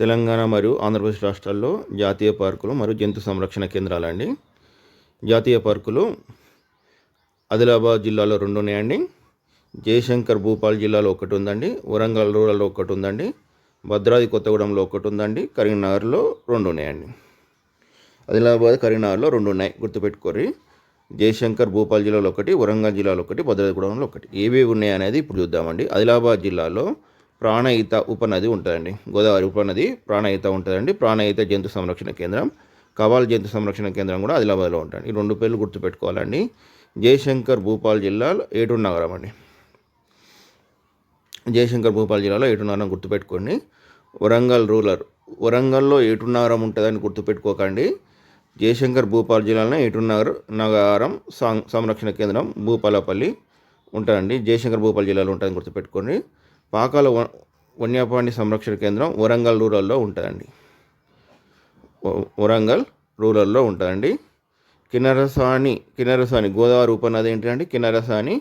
తెలంగాణ మరియు ఆంధ్రప్రదేశ్ రాష్ట్రాల్లో జాతీయ పార్కులు మరియు జంతు సంరక్షణ కేంద్రాలండి జాతీయ పార్కులు ఆదిలాబాద్ జిల్లాలో రెండు ఉన్నాయండి. జయశంకర్ భూపాల్ జిల్లాలో ఒకటి ఉందండి. వరంగల్ రూరల్లో ఒకటి ఉందండి. భద్రాది కొత్తగూడెంలో ఒకటి ఉందండి. కరీంనగర్లో రెండు ఉన్నాయండి. ఆదిలాబాద్ కరీంనగర్లో రెండు ఉన్నాయి. గుర్తుపెట్టుకోరి జయశంకర్ భూపాల్ జిల్లాలో ఒకటి వరంగల్ జిల్లాలో ఒకటి భద్రాద్రిగూడెంలో ఒకటి. ఏవేవి ఉన్నాయి అనేది ఇప్పుడు చూద్దామండి. ఆదిలాబాద్ జిల్లాలో ప్రాణహిత ఉపనది ఉంటుందండి. గోదావరి ఉపనది ప్రాణహిత ఉంటుందండి. ప్రాణహిత జంతు సంరక్షణ కేంద్రం కవాల్ జంతు సంరక్షణ కేంద్రం కూడా ఆదిలాబాద్లో ఉంటుంది ఈ రెండు పేర్లు గుర్తుపెట్టుకోవాలండి. జయశంకర్ భూపాల్ జిల్లాలో ఏటూరు నగరం అండి. జయశంకర్ భూపాల్ జిల్లాలో ఏటూరు నగరం గుర్తుపెట్టుకోండి. వరంగల్ రూరల్ వరంగల్లో ఏటూరు నగరం ఉంటుందని గుర్తుపెట్టుకోకండి. జయశంకర్ భూపాల్ జిల్లాలో ఏటూరు నగర్ నగరం సం- సంరక్షణ కేంద్రం భూపాలపల్లి ఉంటుందండి. జయశంకర్ భూపాల్ జిల్లాలో ఉంటుందని గుర్తుపెట్టుకోండి. పాకాల వన్యప్రాణి సంరక్షణ కేంద్రం వరంగల్ రూరల్లో ఉంటుందండి. వరంగల్ రూరల్లో ఉంటుందండి. కినరసాని కినరసాని గోదావరి ఉపనది ఏంటంటే కినరసాని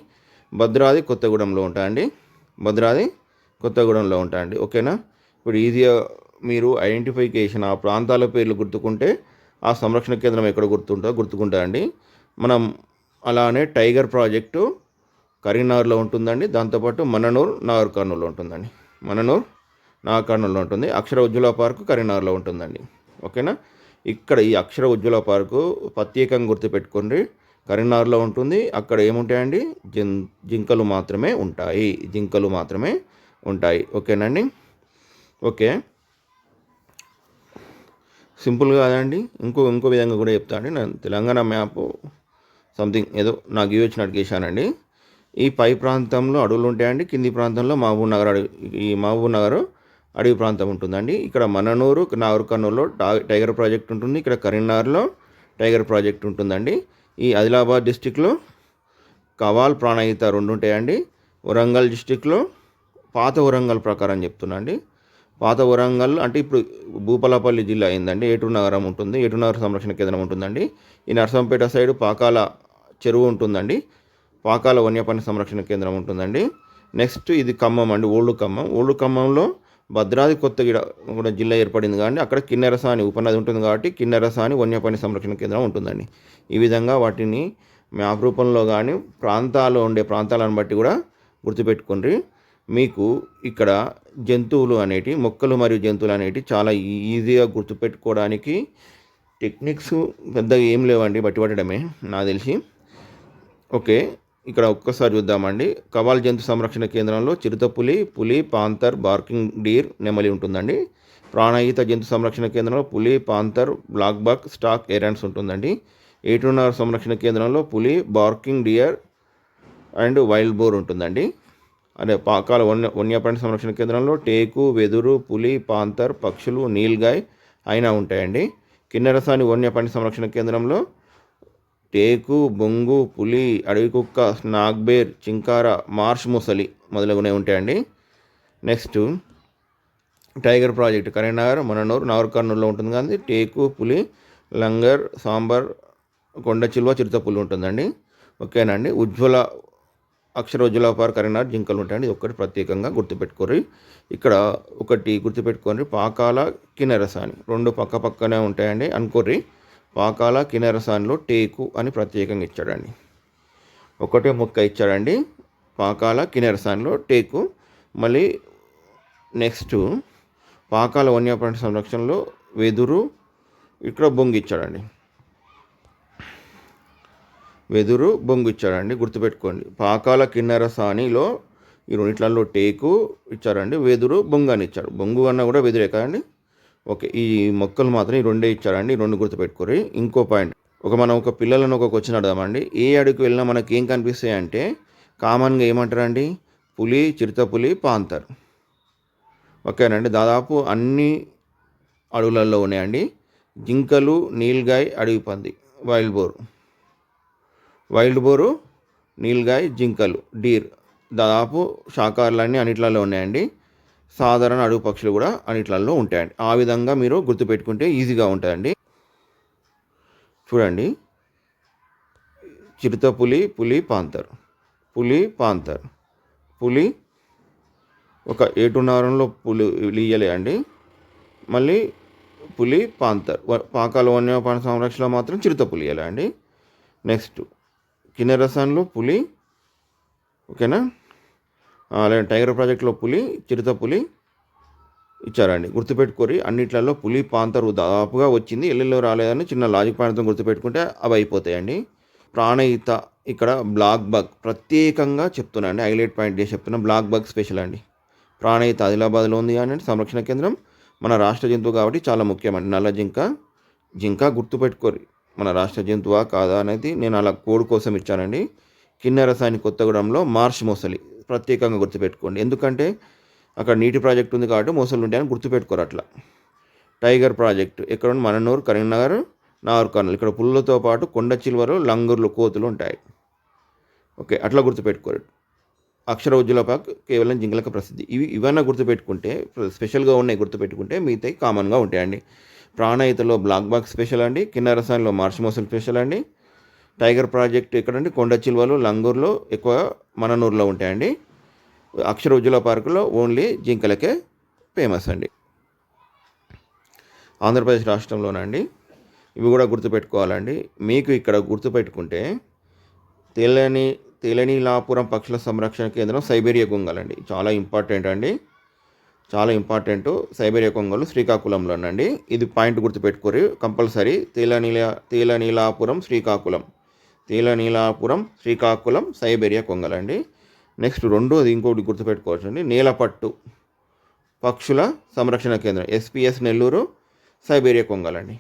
భద్రాది కొత్తగూడెంలో ఉంటాయండి. భద్రాది కొత్తగూడెంలో ఉంటాయండి. ఓకేనా? ఇప్పుడు ఈజీగా మీరు ఐడెంటిఫికేషన్ ఆ ప్రాంతాల పేర్లు గుర్తుకుంటే ఆ సంరక్షణ కేంద్రం ఎక్కడ గుర్తుంటుందో గుర్తుకుంటాయండి. మనం అలానే టైగర్ ప్రాజెక్టు కరీంనగర్లో ఉంటుందండి. దాంతోపాటు మననూర్ నాగర్ ఉంటుందండి. మననూర్ నాగర్ ఉంటుంది. అక్షర ఉజ్వల పార్కు కరీంనగర్లో ఉంటుందండి. ఓకేనా? ఇక్కడ ఈ అక్షర ఉజ్వల పార్కు ప్రత్యేకంగా గుర్తుపెట్టుకోండి. కరీంనగర్లో ఉంటుంది. అక్కడ ఏముంటాయండి? జిం జింకలు మాత్రమే ఉంటాయి. జింకలు మాత్రమే ఉంటాయి. ఓకేనండి? ఓకే. సింపుల్ కాదండి. ఇంకో ఇంకో విధంగా కూడా చెప్తా అండి నేను తెలంగాణ మ్యాప్ సంథింగ్ ఏదో నాకు ఇవి వచ్చినట్టు గీశానండి ఈ పై ప్రాంతంలో అడవులు ఉంటాయండి. కింది ప్రాంతంలో మహబూబ్ నగర్ అడవి ఈ మహబూబ్ నగర్ అడవి ప్రాంతం ఉంటుందండి. ఇక్కడ మననూరు నాగర్ కర్నూలులో టైగర్ ప్రాజెక్ట్ ఉంటుంది. ఇక్కడ కరీంనగర్లో టైగర్ ప్రాజెక్ట్ ఉంటుందండి. ఈ ఆదిలాబాద్ డిస్టిక్లో కవాల్ ప్రాణహిత రెండు ఉంటాయండి. వరంగల్ డిస్టిక్లో పాత వరంగల్ ప్రకారం చెప్తున్నా అండి పాత వరంగల్ అంటే ఇప్పుడు భూపాలపల్లి జిల్లా అయిందండి. ఏటూరు నగరం ఉంటుంది. ఏటూరు నగర సంరక్షణ కేంద్రం ఉంటుందండి. ఈ నర్సంపేట సైడ్ పాకాల చెరువు ఉంటుందండి. పాకాల వన్యప్రాణి సంరక్షణ కేంద్రం ఉంటుందండి. నెక్స్ట్ ఇది ఖమ్మం అండి ఓల్డ్ ఖమ్మం. ఓల్డ్ ఖమ్మంలో భద్రాద్రి కొత్తగూడ కూడా జిల్లా ఏర్పడింది కానీ అక్కడ కిన్నెరసాని ఉపనది ఉంటుంది కాబట్టి కిన్నెరసాని వన్యప్రాణి సంరక్షణ కేంద్రం ఉంటుందండి. ఈ విధంగా వాటిని మ్యాప్ రూపంలో కానీ ప్రాంతాల్లో ఉండే ప్రాంతాలను బట్టి కూడా గుర్తుపెట్టుకోండి. మీకు ఇక్కడ జంతువులు అనేటి మొక్కలు మరియు జంతువులు అనేటి చాలా ఈజీగా గుర్తుపెట్టుకోవడానికి టెక్నిక్స్ పెద్దగా ఏం లేవండి బట్టి పట్టడమే నాకు తెలిసి. ఓకే. ఇక్కడ ఒక్కసారి చూద్దామండి. కవాల్ జంతు సంరక్షణ కేంద్రంలో చిరుతపులి పులి పాంతర్ బార్కింగ్ డీర్ నెమలి ఉంటుందండి. ప్రాణహిత జంతు సంరక్షణ కేంద్రంలో పులి panther black buck stork herons ఉంటుందండి. ఏటున్నర సంరక్షణ కేంద్రంలో పులి barking deer and wild boar ఉంటుందండి. అదే పాకాల వన్య వన్యప్రాణి సంరక్షణ కేంద్రంలో టేకు వెదురు పులి పాంతర్ పక్షులు నీల్గాయ్ అయినా ఉంటాయండి. కిన్నెరసాని వన్యప్రాణి సంరక్షణ కేంద్రంలో టేకు బొంగు పులి అడవి కుక్క నాగ్బేర్ చింకార మార్ష్ ముసలి మొదలగునే ఉంటాయండి. Next tiger project. Karimnagar Mannanur నాగర్కర్నూలులో ఉంటుంది కానీ టేకు పులి లంగర్ సాంబార్ కొండ చిల్వ చిరుతపులి ఉంటుందండి. ఓకేనండి. ఉజ్వల అక్షర ఉజ్వల పార్ కరీంనగర్ జింకలు ఉంటాయండి. ఇది ఒక్కటి ప్రత్యేకంగా గుర్తుపెట్టుకోరి ఇక్కడ ఒకటి గుర్తుపెట్టుకోండి పాకాల కిన్నెరసాని రెండు పక్క పక్కనే ఉంటాయండి. అనుకోర్రి. పాకాల కినరసాన్లో టేకు అని ప్రత్యేకంగా ఇచ్చాడండి. ఒకటే మొక్క ఇచ్చాడండి. పాకాల కినరసాన్లో టేకు. మళ్ళీ నెక్స్ట్ పాకాల వన్యప్రాణి సంరక్షణలో వెదురు ఇక్కడ బొంగు ఇచ్చాడండి. వెదురు బొంగు ఇచ్చాడండి. గుర్తుపెట్టుకోండి. పాకాల కిన్నెర సానిలో ఈ రెండిట్లలో టేకు ఇచ్చారండి. వెదురు బొంగు అని ఇచ్చారు. బొంగు అన్నా కూడా వెదురే కదండి. ఓకే ఈ మొక్కలు మాత్రం ఈ రెండే ఇచ్చారండి ఈ రెండు గుర్తుపెట్టుకోరు. ఇంకో పాయింట్ ఒక మనం ఒక పిల్లలను ఒక క్వశ్చన్ అడదామండి. ఏ అడుగు వెళ్ళినా మనకి ఏం కనిపిస్తాయి అంటే కామన్గా ఏమంటారండి? పులి చిరుతపులి పాంతర్. ఓకేనండి దాదాపు అన్ని అడవులలో ఉన్నాయండి. జింకలు నీల్గాయ్ అడవి పంది wild boar. Wild boar nilgai జింకలు డీర్. దాదాపు శాకాహారులన్నీ అన్నిట్లలో ఉన్నాయండి. సాధారణ అడుగు పక్షులు కూడా అన్నిట్లలో ఉంటాయండి. ఆ విధంగా మీరు గుర్తుపెట్టుకుంటే ఈజీగా ఉంటుందండి. చూడండి. చిరుత పులి పులి పాంతర్. పులి పాంతర్. పులి ఒక ఏటున్నారంలో పులి లీయలే అండి మళ్ళీ పులి పాంతర్. వ- పాకాల వన్యప్రాణి సంరక్షణలో మాత్రం చిరుత పులి అండి నెక్స్ట్ కిన్నెరసాన్లో పులి. ఓకేనా? అలాగే టైగర్ ప్రాజెక్ట్లో పులి చిరుత పులి ఇచ్చారండి. గుర్తుపెట్టుకోరి అన్నిట్లలో పులి పాంతరు దాదాపుగా వచ్చింది. ఎల్లెల్లో రాలేదని చిన్న లాజిక్ పాయింట్తో గుర్తుపెట్టుకుంటే అవి అయిపోతాయండి. ప్రాణయిత ఇక్కడ బ్లాక్ బగ్ ప్రత్యేకంగా చెప్తున్నా హైలైట్ పాయింట్ చేసి చెప్తున్నా బ్లాక్ బగ్ స్పెషల్ అండి. ప్రాణయిత ఆదిలాబాద్లో ఉంది అని సంరక్షణ కేంద్రం మన రాష్ట్ర జంతువు కాబట్టి చాలా ముఖ్యమండి నల్ల జింక జింక గుర్తుపెట్టుకోరి మన రాష్ట్ర జంతువా కాదా అనేది నేను అలా కోడ్ కోసం ఇచ్చానండి. కిన్నెరసాని కొత్తగూడెంలో మార్ష్ మొసలి ప్రత్యేకంగా గుర్తుపెట్టుకోండి. ఎందుకంటే అక్కడ నీటి ప్రాజెక్ట్ ఉంది కాబట్టి మొసలు ఉంటాయని గుర్తుపెట్టుకోరు అట్లా. టైగర్ ప్రాజెక్ట్ ఎక్కడ ఉంది మననూరు కరీంనగర్ నాగర్ కర్నూలు. ఇక్కడ పుల్లతో పాటు కొండ చిలువలు లంగూర్లు కోతులు ఉంటాయి. ఓకే అట్లా గుర్తుపెట్టుకోరు. అక్షర ఉజ్జుల పాక్ కేవలం జింకలకు ప్రసిద్ధి. ఇవి ఇవన్నీ గుర్తుపెట్టుకుంటే స్పెషల్గా ఉన్నాయి గుర్తుపెట్టుకుంటే మిగతాయి కామన్గా ఉంటాయండి. ప్రాణయితలో బ్లాక్ బాక్ స్పెషల్ అండి కిన్నరసాన్లో మార్చి మోసల్ స్పెషల్ అండి టైగర్ ప్రాజెక్ట్ ఎక్కడండి? కొండ లంగూర్లో ఎక్కువ మననూరులో ఉంటాయండి. అక్షర ఉజ్వల పార్కులో ఓన్లీ జింకలకే ఫేమస్ అండి. ఆంధ్రప్రదేశ్ రాష్ట్రంలోనండి. ఇవి కూడా గుర్తుపెట్టుకోవాలండి. మీకు ఇక్కడ గుర్తుపెట్టుకుంటే తెలని తెలనీలాపురం పక్షుల సంరక్షణ కేంద్రం సైబేరియా కొంగలండి. చాలా ఇంపార్టెంట్ అండి చాలా ఇంపార్టెంట్ సైబేరియా కొంగలు శ్రీకాకుళంలోనండి. ఇది పాయింట్ గుర్తుపెట్టుకోరు. కంపల్సరీ తేలనీల తేలనీలాపురం శ్రీకాకుళం. తేలనీలాపురం శ్రీకాకుళం సైబేరియా కొంగలండి నెక్స్ట్ రెండోది ఇంకోటి గుర్తుపెట్టుకోవచ్చండి. నీలపట్టు పక్షుల సంరక్షణ కేంద్రం ఎస్పిఎస్ నెల్లూరు సైబేరియా కొంగలండి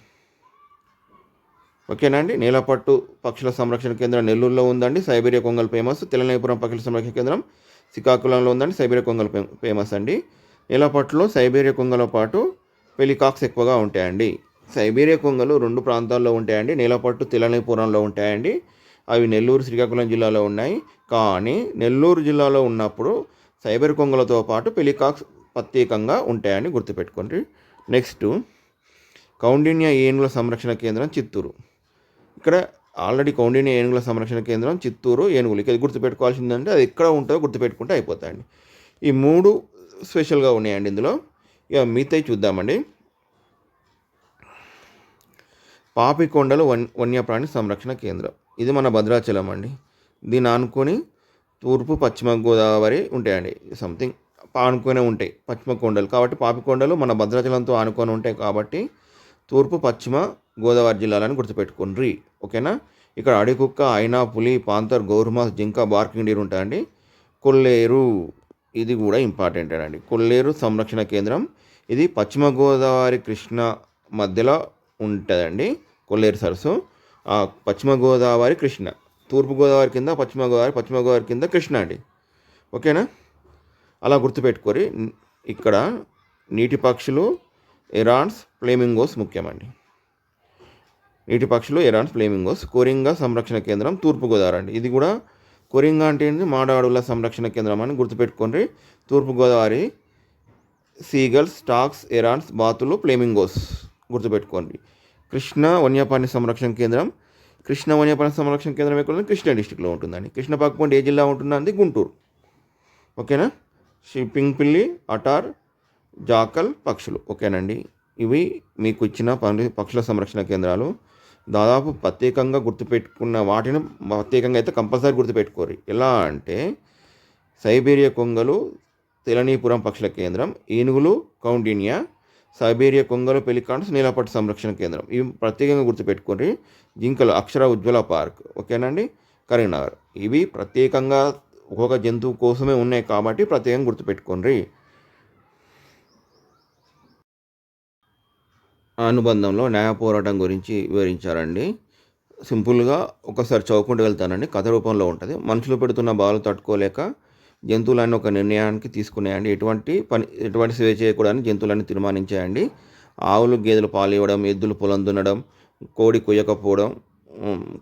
ఓకేనా అండి? నీలపట్టు పక్షుల సంరక్షణ కేంద్రం నెల్లూరులో ఉందండి. సైబేరియా కొంగల్ ఫేమస్. తెలంగాణపురం పక్షుల సంరక్షణ కేంద్రం శ్రీకాకుళంలో ఉందండి. సైబేరియా కొంగల్ ఫేమస్ అండి. నీలపట్టులో సైబేరియా కొంగల పాటు పెలికాక్స్ ఎక్కువగా ఉంటాయండి. సైబేరియా కొంగలు రెండు ప్రాంతాల్లో ఉంటాయండి. నీలపట్టు తెలనైపురంలో ఉంటాయండి. అవి నెల్లూరు శ్రీకాకుళం జిల్లాలో ఉన్నాయి. కానీ నెల్లూరు జిల్లాలో ఉన్నప్పుడు సైబర్ కొంగలతో పాటు పెలికాక్స్ ప్రత్యేకంగా ఉంటాయని గుర్తుపెట్టుకోండి. నెక్స్ట్ కౌండిన్య ఏనుగుల సంరక్షణ కేంద్రం చిత్తూరు. ఇక్కడ ఆల్రెడీ కౌండిన్య ఏనుగుల సంరక్షణ కేంద్రం చిత్తూరు ఏనుగులు ఇక్కడ గుర్తుపెట్టుకోవాల్సిందంటే అది ఎక్కడ ఉంటుందో గుర్తుపెట్టుకుంటే అయిపోతాయండి. ఈ మూడు స్పెషల్గా ఉన్నాయండి ఇందులో. ఇక మిగతాయి చూద్దామండి. పాపికొండలు వన్ వన్యప్రాణి సంరక్షణ కేంద్రం. ఇది మన భద్రాచలం అండి. దీన్ని ఆనుకొని తూర్పు పశ్చిమ గోదావరి ఉంటాయండి. సంథింగ్ ఆనుకొనే ఉంటాయి. పశ్చిమ కొండలు. కాబట్టి పాపికొండలు మన భద్రాచలంతో ఆనుకొని ఉంటాయి కాబట్టి తూర్పు పశ్చిమ గోదావరి జిల్లాలని గుర్తుపెట్టుకుండ్రి. ఓకేనా? ఇక్కడ అడికుక్క అయినా పులి పాంతర్ గౌరమాస్ జింక బార్కింగ్ డీర్ ఉంటాయండి. కొల్లేరు ఇది కూడా ఇంపార్టెంట్ అండి. కొల్లేరు సంరక్షణ కేంద్రం. ఇది పశ్చిమ గోదావరి కృష్ణ మధ్యలో ఉంటుందండి. కొల్లేరు సరస్సు. పశ్చిమ గోదావరి కృష్ణ. తూర్పు గోదావరి కింద పశ్చిమ గోదావరి పశ్చిమ గోదావరి కింద కృష్ణ అండి. ఓకేనా? అలా గుర్తుపెట్టుకోరి. ఇక్కడ నీటి పక్షులు ఎరాన్స్ ఫ్లేమింగోస్ ముఖ్యమండి. నీటి పక్షులు ఎరాన్స్ ఫ్లేమింగోస్ కోరింగా సంరక్షణ కేంద్రం తూర్పుగోదావరి అండి. ఇది కూడా కొరింగా అంటే ఏంటి మాడాడుల సంరక్షణ కేంద్రం అని గుర్తుపెట్టుకోండి. తూర్పుగోదావరి సీగల్స్ స్టాక్స్ ఎరాన్స్ బాతులు ఫ్లేమింగోస్ గుర్తుపెట్టుకోండి. కృష్ణ వన్యప్రాణి సంరక్షణ కేంద్రం. కృష్ణ వన్యప్రాణి సంరక్షణ కేంద్రం ఎక్కడ ఉంది కృష్ణా డిస్టిక్లో ఉంటుందండి. కృష్ణ పక్కపొండి ఏ జిల్లా ఉంటుందండి? గుంటూరు. ఓకేనా? షిప్పింగ్ పిల్లి అటార్ జాకల్ పక్షులు. ఓకేనండి. ఇవి మీకు ఇచ్చిన పని పక్షుల సంరక్షణ కేంద్రాలు. దాదాపు ప్రత్యేకంగా గుర్తుపెట్టుకున్న వాటిని ప్రత్యేకంగా అయితే కంపల్సరీ గుర్తుపెట్టుకోరు. ఎలా అంటే సైబీరియా కొంగలు తెలనీపురం పక్షుల కేంద్రం ఏనుగులు కౌండినియా సైబీరియా కొంగలు పెలికాండ్స్ నీలపట్టు సంరక్షణ కేంద్రం. ఇవి ప్రత్యేకంగా గుర్తుపెట్టుకోండి జింకలు అక్షర ఉజ్వల పార్క్ ఓకేనండి? కరీంనగర్. ఇవి ప్రత్యేకంగా ఒక్కొక్క జంతువు కోసమే ఉన్నాయి కాబట్టి ప్రత్యేకంగా గుర్తుపెట్టుకోండి. అనుబంధంలో న్యాయ పోరాటం గురించి వివరించారండి. సింపుల్గా ఒకసారి చదువుకుంటూ వెళ్తానండి. కథ రూపంలో ఉంటుంది. మనుషులు పెడుతున్న బాలు తట్టుకోలేక జంతువులన్నీ ఒక నిర్ణయానికి తీసుకునేయండి ఎటువంటి పని ఎటువంటి సేవ చేయకూడదని జంతువులన్నీ తీర్మానించేయండి. ఆవులు గేదెలు పాలు ఇవ్వడం ఎద్దులు పొలం దున్నడం కోడి కొయ్యకపోవడం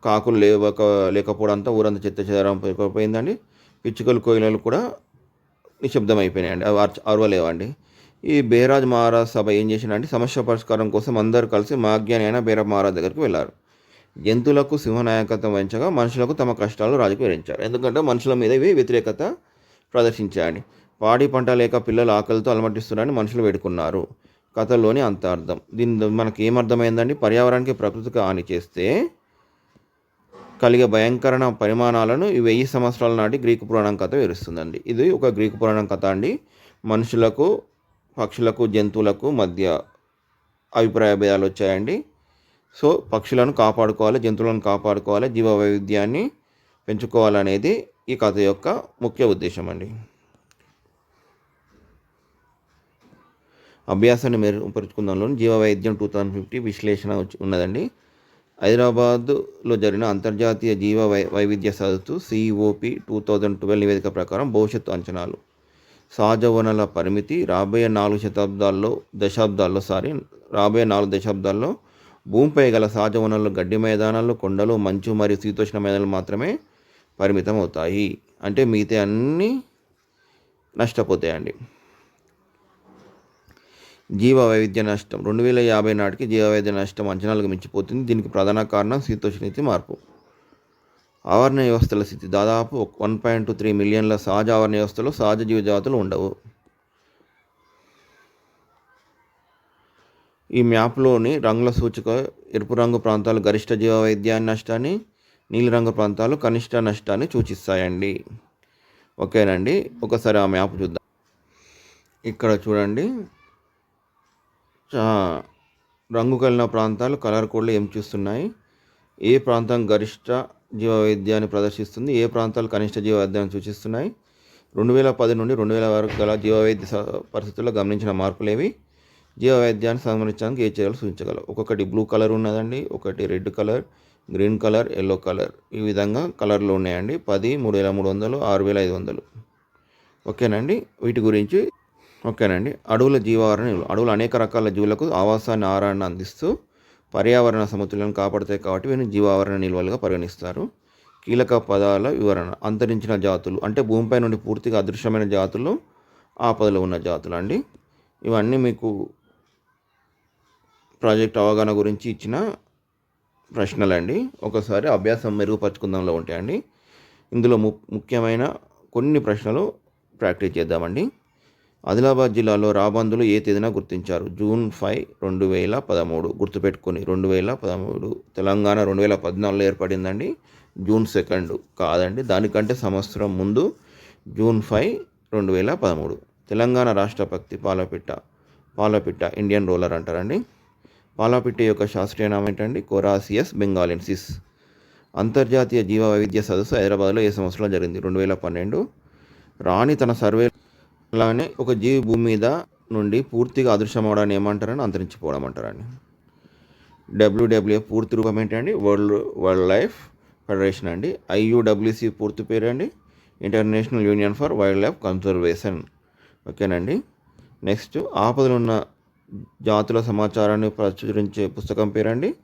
కాకులు లేవక లేకపోవడం అంతా ఊరంతా చెత్త చెదరం పోయిందండి పిచ్చుకలు కోయిలలు కూడా నిశ్శబ్దం అయిపోయినాయండి అవి అర్చ అరవలేవండి. ఈ బేరాజ్ మహారాజ్ సభ ఏం చేసిందంటే సమస్య పరిష్కారం కోసం అందరూ కలిసి మాగ్యాని అయిన బేరాజ్ మహారాజ్ దగ్గరికి వెళ్ళారు. జంతువులకు సింహ నాయకత్వం వహించగా మనుషులకు తమ కష్టాలు రాజుకు వివరించారు. ఎందుకంటే మనుషుల మీద ఇవి వ్యతిరేకత. ప్రదర్శించాడు. పాడి పంట లేక పిల్లలు ఆకలితో అలమటిస్తున్నారని మనుషులు వేడుకున్నారు. కథలోని అంతార్థం దీని మనకి ఏమర్థమైందండి పర్యావరణానికి ప్రకృతికి హాని చేస్తే కలిగే భయంకరణ పరిమాణాలను ఈ వెయ్యి సంవత్సరాల నాటి గ్రీకు పురాణం కథ వివరిస్తుందండి. ఇది ఒక గ్రీకు పురాణం కథ అండి. మనుషులకు పక్షులకు జంతువులకు మధ్య అభిప్రాయ భేదాలు వచ్చాయండి. సో పక్షులను కాపాడుకోవాలి జంతువులను కాపాడుకోవాలి జీవ వైవిధ్యాన్ని పెంచుకోవాలనేది ఈ కథ యొక్క ముఖ్య ఉద్దేశం అండి అభ్యాసాన్ని మెరుగుపరుచుకుందాంలో జీవవైద్యం టూ థౌజండ్ ఫిఫ్టీ విశ్లేషణ ఉన్నదండి. హైదరాబాద్లో జరిగిన అంతర్జాతీయ జీవ వై వైవిధ్య సదస్సు సిఓపి టూ థౌజండ్ ట్వెల్వ్ నివేదిక ప్రకారం భవిష్యత్తు అంచనాలు. సహజ వనరుల పరిమితి రాబోయే నాలుగు శతాబ్దాల్లో దశాబ్దాల్లో సారీ రాబోయే నాలుగు దశాబ్దాల్లో భూమిపై గల సహజ వనరులు గడ్డి మైదానాలు కొండలు మంచు మరియు శీతోష్ణ మైదానాలు మాత్రమే పరిమితం అవుతాయి అంటే మిగతా అన్నీ నష్టపోతాయండి. జీవ వైవిధ్య నష్టం. రెండు వేల యాభై నాటికి జీవ వైవిధ్య నష్టం అంచనాలకు మించిపోతుంది. దీనికి ప్రధాన కారణం శీతోష్ణితి మార్పు. ఆవరణ వ్యవస్థల స్థితి దాదాపు వన్ పాయింట్ టూ త్రీ మిలియన్ల సహజ ఆవరణ వ్యవస్థలో సహజ జీవజాతులు ఉండవు. ఈ మ్యాప్లోని రంగుల సూచిక ఎరుపు రంగు ప్రాంతాలు గరిష్ట జీవ వైద్యాన్ని నష్టాన్ని నీలిరంగు ప్రాంతాలు కనిష్ట నష్టాన్ని సూచిస్తాయండి. ఓకేనండి? ఒకసారి ఆ మ్యాప్ చూద్దాం. ఇక్కడ చూడండి. రంగు కలిగిన ప్రాంతాలు కలర్ కోడ్లు ఏం చూస్తున్నాయి? ఏ ప్రాంతం గరిష్ట జీవ వైద్యాన్ని ప్రదర్శిస్తుంది? ఏ ప్రాంతాలు కనిష్ట జీవ వైద్యాన్ని సూచిస్తున్నాయి? రెండు వేల పది నుండి రెండు వేల వరకు గల జీవ వైద్య పరిస్థితుల్లో గమనించిన మార్పులేవి? జీవ వైద్యాన్ని సంబంధించడానికి ఏ చర్యలు సూచించగలవు? ఒక్కొక్కటి బ్లూ కలర్ ఉన్నదండి ఒకటి red colour green colour yellow colour ఈ విధంగా కలర్లు ఉన్నాయండి. పది మూడు వేల మూడు వందలు ఆరు వేల ఐదు వందలు ఓకేనండి? వీటి గురించి ఓకేనండి. అడవుల జీవావరణ అడవులు అనేక రకాల జీవులకు ఆవాసాన్ని ఆహారాన్ని అందిస్తూ పర్యావరణ సమతుల్యాన్ని కాపాడుతాయి కాబట్టి వీటిని జీవావరణ నిల్వలుగా పరిగణిస్తారు. కీలక పదాల వివరణ. అంతరించిన జాతులు. అంటే భూమిపై నుండి పూర్తిగా అదృశ్యమైన జాతులు ఆపదలో ఉన్న జాతులు అండి ఇవన్నీ మీకు ప్రాజెక్ట్ అవగాహన గురించి ఇచ్చిన ప్రశ్నలండి. ఒకసారి అభ్యాసం మెరుగుపరచుకుందాంలో ఉంటాయండి. ఇందులో ము ముఖ్యమైన కొన్ని ప్రశ్నలు ప్రాక్టీస్ చేద్దామండి. ఆదిలాబాద్ జిల్లాలో రాబందులు ఏ తేదీన గుర్తించారు? జూన్ ఫైవ్ రెండు వేల పదమూడు. గుర్తుపెట్టుకొని రెండు వేల పదమూడు. తెలంగాణ రెండు వేల పద్నాలుగులో ఏర్పడిందండి. జూన్ సెకండ్ కాదండి. దానికంటే సంవత్సరం ముందు జూన్ ఫైవ్ రెండు వేల పదమూడు. తెలంగాణ రాష్ట్రపతి పాలపిట్ట పాలపిట్ట ఇండియన్ రోలర్ అంటారండి. పాలాపిట్టి యొక్క శాస్త్రీయ నామం ఏంటండి? Coracias benghalensis. అంతర్జాతీయ జీవ వైవిధ్య సదస్సు హైదరాబాద్లో ఏ సంవత్సరంలో జరిగింది? రెండు వేల పన్నెండు. రాణి తన సర్వే అలానే ఒక జీవి భూమి మీద నుండి పూర్తిగా అదృశ్యమవడాన్ని ఏమంటారని అంతరించిపోవడం అంటారని డబ్ల్యూడబ్ల్యూఎఫ్ పూర్తి రూపం ఏంటండి? వరల్డ్ వరల్డ్ లైఫ్ ఫెడరేషన్ అండి. ఐయుడబ్ల్యూసి పూర్తి పేరు అండి international union for wild life conservation ఓకేనండి? నెక్స్ట్ ఆపదలున్న జాతుల సమాచారాన్ని ప్రచురించే పుస్తకం పేరండి.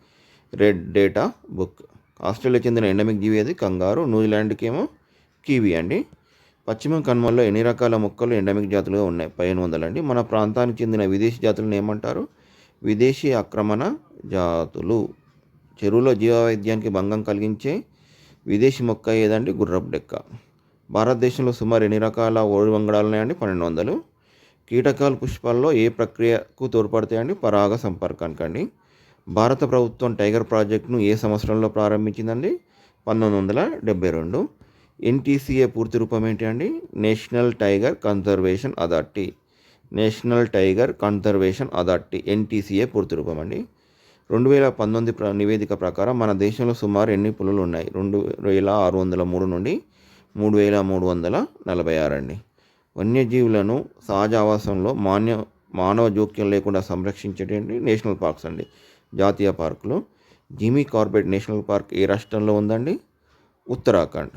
రెడ్ డేటా బుక్ ఆస్ట్రేలియా చెందిన ఎండమిక్ జీవి అది కంగారు న్యూజిలాండ్కి ఏమో కీవీ అండి. పశ్చిమ కనుమల్లో ఎన్ని రకాల మొక్కలు ఎండమిక్ జాతులుగా ఉన్నాయి? పదిహేను వందలండి. మన ప్రాంతానికి చెందిన విదేశీ జాతులను ఏమంటారు? విదేశీ ఆక్రమణ జాతులు. చెరువులో జీవవైద్యానికి భంగం కలిగించే విదేశీ మొక్క ఏదండి? గుర్రపు డెక్క. భారతదేశంలో సుమారు ఎన్ని రకాల ఓడి వంగడాలు ఉన్నాయండి? పన్నెండు వందలు. కీటకాల పుష్పాల్లో ఏ ప్రక్రియకు తోడ్పడతాయండి? పరాగ సంపర్కానికి అండి భారత ప్రభుత్వం టైగర్ ప్రాజెక్టును ఏ సంవత్సరంలో ప్రారంభించిందండి? పంతొమ్మిది వందల డెబ్బై రెండు. ఎన్టీసీఏ పూర్తి రూపం ఏంటి అండి national tiger conservation authority. National tiger conservation authority NTCA పూర్తి రూపం అండి రెండు వేల పంతొమ్మిది ప్ర నివేదిక ప్రకారం మన దేశంలో సుమారు ఎన్ని పులులు ఉన్నాయి? రెండు వేల ఆరు వందల మూడు నుండి మూడు వేల మూడు వందల నలభై ఆరు అండి. వన్యజీవులను సహజ ఆవాసంలో మాన్య మానవ జోక్యం లేకుండా సంరక్షించేటువంటి నేషనల్ పార్క్స్ అండి. జాతీయ పార్కులు. జిమీ కార్బెట్ నేషనల్ పార్క్ ఏ రాష్ట్రంలో ఉందండి. ఉత్తరాఖండ్.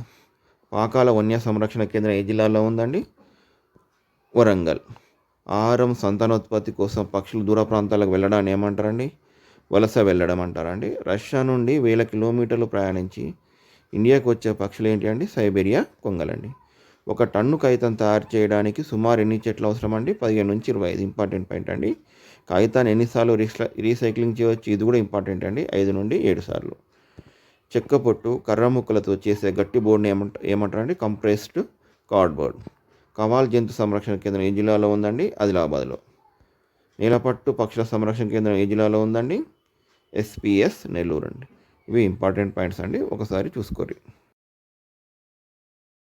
పాకాల వన్య సంరక్షణ కేంద్రం ఏ జిల్లాలో ఉందండి? వరంగల్. ఆహారం సంతానోత్పత్తి కోసం పక్షులు దూర ప్రాంతాలకు వెళ్ళడాన్ని ఏమంటారండి? వలస వెళ్ళడం అంటారండి. రష్యా నుండి వేల కిలోమీటర్లు ప్రయాణించి ఇండియాకు వచ్చే పక్షులు ఏంటి అండి? సైబేరియా కొంగలండి. ఒక టన్ను కాగితం తయారు చేయడానికి సుమారు ఎన్ని చెట్లు అవసరం అండి పదిహేను నుంచి ఇరవై ఐదు. ఇంపార్టెంట్ పాయింట్ అండి. కాగితాన్ని ఎన్నిసార్లు రీసైక్లింగ్ చేయవచ్చు ఇది కూడా ఇంపార్టెంట్ అండి. ఐదు నుండి ఏడు సార్లు. చెక్క పొట్టు కర్ర ముక్కలతో చేసే గట్టి బోర్డుని ఏమంట ఏమంటారండి? Compressed cardboard. కవాల్ జంతు సంరక్షణ కేంద్రం ఏ జిల్లాలో ఉందండి? ఆదిలాబాద్లో. నీలపట్టు పక్షుల సంరక్షణ కేంద్రం ఏ జిల్లాలో ఉందండి? ఎస్పిఎస్ నెల్లూరు అండి ఇవి ఇంపార్టెంట్ పాయింట్స్ అండి. ఒకసారి చూసుకోరి